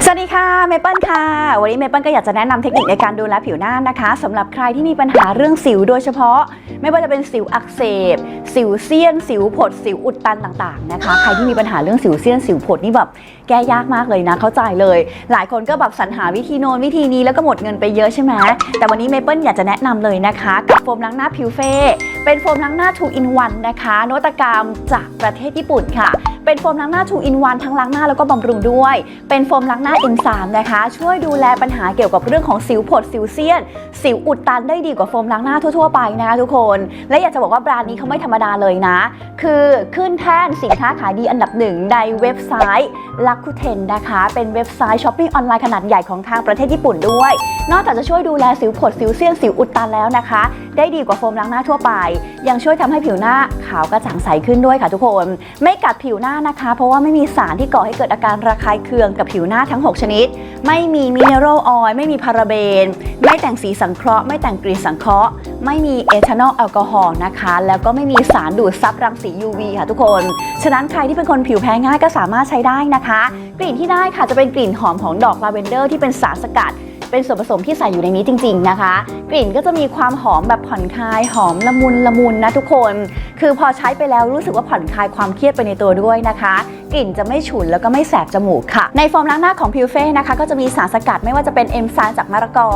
สวัสดีค่ะเมเปิลค่ะ วันนี้เมเปิลก็อยากจะแนะนำเทคนิคในการดูแลผิวหน้านะคะสำหรับใครที่มีปัญหาเรื่องสิวโดยเฉพาะ ไม่ว่าจะเป็นสิวอักเสบ สิวเซียน สิวผด สิวอุดตันต่างๆนะคะใครที่มีปัญหาเรื่องสิวเซียนสิวผดนี่แบบแก้ยากมากเลยนะเข้าใจเลย หลายคนก็แบบสรรหาวิธีโน้นวิธีนี้แล้วก็หมดเงินไปเยอะใช่ไหมแต่วันนี้เมเปิลอยากจะแนะนำเลยนะคะ กับโฟมล้างหน้าผิวเฟ่ เป็นโฟมล้างหน้า2 in 1นะคะนวัตกรรมจากประเทศญี่ปุ่นค่ะ เป็นโฟมล้างหน้า2 in 1ทั้งล้างหน้าแล้วก็บำรุงด้วย เป็นโฟมล้างหน้า M3 นะคะ ช่วยดูแลปัญหาเกี่ยวกับเรื่องของสิวผดสิวเซียน สิวอุดตันได้ดีกว่าโฟมล้างหน้าทั่วๆไปนะคะทุกคน และอยากจะบอกว่าแบรนด์นี้เขาไม่ธรรมดาเลยนะ คือขึ้นแท่นสินค้าขายดีอันดับหนึ่งในเว็บไซต์ลักคุเทนนะคะ เป็นเว็บไซต์ช้อปปิ้งออนไลน์ขนาดใหญ่ของทางประเทศญี่ปุ่นด้วย นอกจากจะช่วยดูแลสิวผดสิวเซียนสิวอุดตันแล้วนะคะ ได้ดีกว่าโฟมล้างหน้าทั่วไปยังช่วยทำให้ผิวหน้าขาวกระจ่างใสขึ้นด้วยค่ะทุกคน ไม่กัดผิวหน้านะคะ เพราะว่าไม่มีสารที่ก่อให้เกิดอาการระคายเคืองกับผิวหน้าทั้ง 6 ชนิด ไม่มีมิเนอรัลออยล์ไม่มีพาราเบน ไม่แต่งสีสังเคราะห์ไม่แต่งกลิ่นสังเคราะห์ ไม่มีเอทานอลแอลกอฮอล์นะคะ แล้วก็ไม่มีสารดูดซับรังสี UV ค่ะทุกคน ฉะนั้นใครที่เป็นคนผิวแพ้ง่ายก็สามารถใช้ได้นะคะ กลิ่นที่ได้ค่ะจะเป็นกลิ่นหอมของดอกลาเวนเดอร์ที่เป็นสารสกัด เป็นส่วนผสมที่ใส่อยู่ในนี้จริง ๆนะคะ กลิ่นก็จะมีความหอมแบบผ่อนคลายหอมละมุนละมุนนะทุกคน คือพอใช้ไปแล้วรู้สึกว่าผ่อนคลายความเครียดไปในตัวด้วยนะคะ กลิ่นจะไม่ฉุนแล้วก็ไม่แสบจมูกค่ะ ในโฟมล้างหน้าของพิวเฟ่นะคะก็จะมีสารสกัดไม่ว่าจะเป็นเอนไซม์จากมะละกอ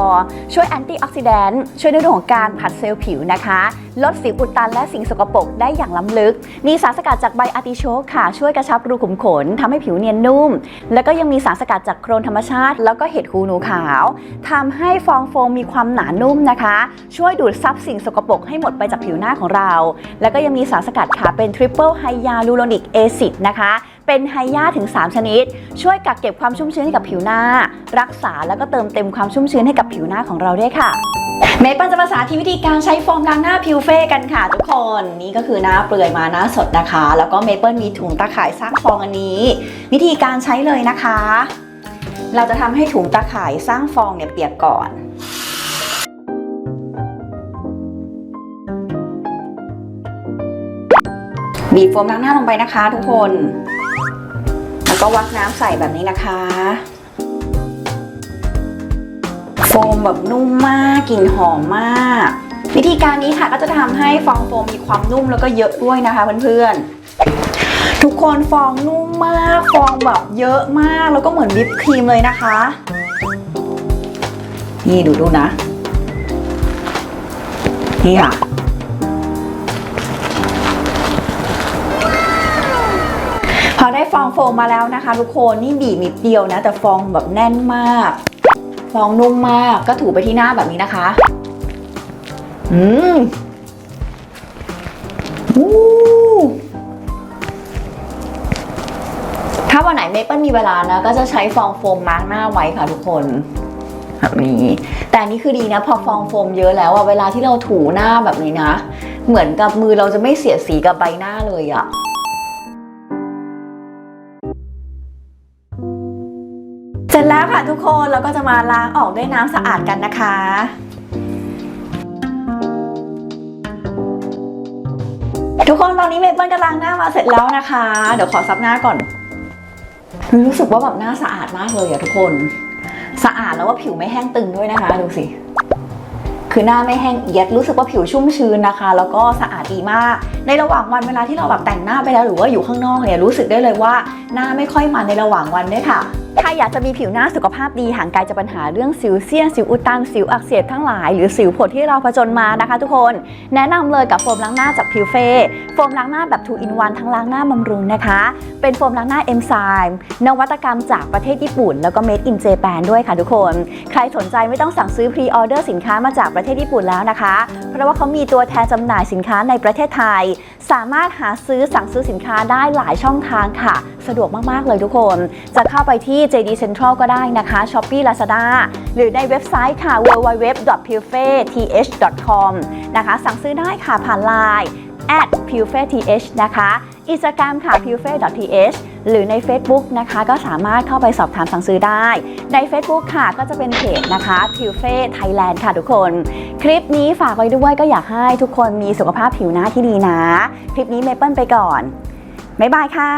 ช่วยแอนตี้ออกซิแดนต์ช่วยในเรื่องของการผัดเซลล์ผิวนะคะ ลดสิวอุดตันและสิ่งสกปรกได้อย่างล้ำลึก มีสารสกัดจากใบอาร์ติโชกค่ะ ช่วยกระชับรูขุมขนทำให้ผิวเนียนนุ่ม แล้วก็ยังมีสารสกัดจากโครนธรรมชาติ แล้วก็เห็ดหูหนูขาวทำให้ฟองโฟมมีความหนานุ่มนะคะ ช่วยดูดซับสิ่งสกปรกให้หมดไปจากผิวหน้าของเรา แล้วก็ยังมีสารสกัดค่ะ เป็นทริปเปิลไฮยาลูโรนิกแอซิดนะคะ เป็นไฮยาถึง 3 ชนิด ช่วยกักเก็บความชุ่มชื้นให้กับผิวหน้า รักษาแล้วก็เติมเต็มความชุ่มชื้นให้กับผิวหน้าของเราด้วยค่ะเมเปิลจะมาสาธิตวิธีการใช้โฟมล้างหน้าพิวเฟ่กันค่ะทุกคนนี่ก็คือหน้าเปลือยมาหน้าสดนะคะ แล้วก็เมเปิลมีถุงตะข่ายสร้างฟองอันนี้ วิธีการใช้เลยนะคะ เราจะทำให้ถุงตะข่ายสร้างฟองเนี่ยเปียกก่อน บีบโฟมล้างหน้าลงไปนะคะ ทุกคน แล้วก็วักน้ำใส่แบบนี้นะคะ โฟมแบบนุ่มมากกลิ่นหอมมาก วิธีการนี้ค่ะก็จะทำให้ฟองโฟมมีความนุ่มแล้วก็เยอะด้วยนะคะเพื่อนๆ ทุกคนฟองนุ่มมาก ฟองแบบเยอะมากแล้วก็เหมือนวิปครีมเลยนะคะ นี่ดูดูนะ นี่ค่ะ อได้ฟองโฟมมาแล้วนะคะ ทุกคนนี่บีบนิดเดียวนะ แต่ฟองแบบแน่นมาก ฟองนุ่มมากก็ถูไปที่หน้าแบบนี้นะคะอืมอู้ถ้าวันไหนเมเปิลมีเวลานะ ก็จะใช้ฟองโฟมมาร์กหน้าไว้ค่ะทุกคนแบบนี้แต่นนี้คือดีนะ พอฟองโฟมเยอะแล้วอะเวลาที่เราถูหน้าแบบนี้นะ เหมือนกับมือเราจะไม่เสียสีกับใบหน้าเลยอะ ร็จแล้วค่ะทุกคนเราก็จะมาล้างออกด้วยน้ำสะอาดกันนะคะทุกคนตอนนี้เมเปิ้ลก็ล้างหน้ามาเสร็จแล้วนะคะ เดี๋ยวขอซับหน้าก่อน รู้สึกว่าแบบหน้าสะอาดมากเลยอะทุกคน สะอาดแล้วว่าผิวไม่แห้งตึงด้วยนะคะดูสิ คือหน้าไม่แห้งเอียดรู้สึกว่าผิวชุ่มชื้นนะคะ แล้วก็สะอาดดีมาก ในระหว่างวันเวลาที่เราแบบแต่งหน้าไปแล้วหรือว่าอยู่ข้างนอกเนี่ยรู้สึกได้เลยว่าหน้าไม่ค่อยมันในระหว่างวันด้วยค่ะ ถ้าอยากจะมีผิวหน้าสุขภาพดีห่างไกลจากปัญหาเรื่องสิวเซียนสิวอุดตันสิวอักเสบทั้งหลาย หรือสิวผดที่เราผจญมานะคะ ทุกคนแนะนำเลยกับโฟมล้างหน้าจากพิวเฟ่โฟมล้างหน้าแบบ2 in 1ทั้งล้างหน้าบำรุงนะคะ เป็นโฟมล้างหน้าเอนไซม์นวัตกรรมจากประเทศญี่ปุ่น แล้วก็ made in Japan ด้วยค่ะทุกคน ใครสนใจไม่ต้องสั่งซื้อพรีออเดอร์สินค้ามาจากประเทศญี่ปุ่นแล้วนะคะ เพราะว่าเขามีตัวแทนจำหน่ายสินค้าในประเทศไทย สามารถหาซื้อสั่งซื้อสินค้าได้หลายช่องทางค่ะ สะดวกมากๆเลยทุกคน จะเข้าไปที่ JD Central ก็ได้นะคะ Shopee Lazada หรือในเว็บไซต์ค่ะ www.pufeth.com นะคะ สั่งซื้อได้ค่ะผ่านไลน์ at p u f e t h นะคะ Instagram ค่ะ p u f e t th หรือใน Facebook นะคะก็สามารถเข้าไปสอบถามสั่งซื้อได้ ใน Facebook ค่ะก็จะเป็นเพจนะคะ p u f e Thailand ค่ะทุกคน คลิปนี้ฝากไว้ด้วยก็อยากให้ทุกคนมีสุขภาพผิวหน้าที่ดีนะ คลิปนี้เมเปิลไปก่อน บ๊ายบายค่ะ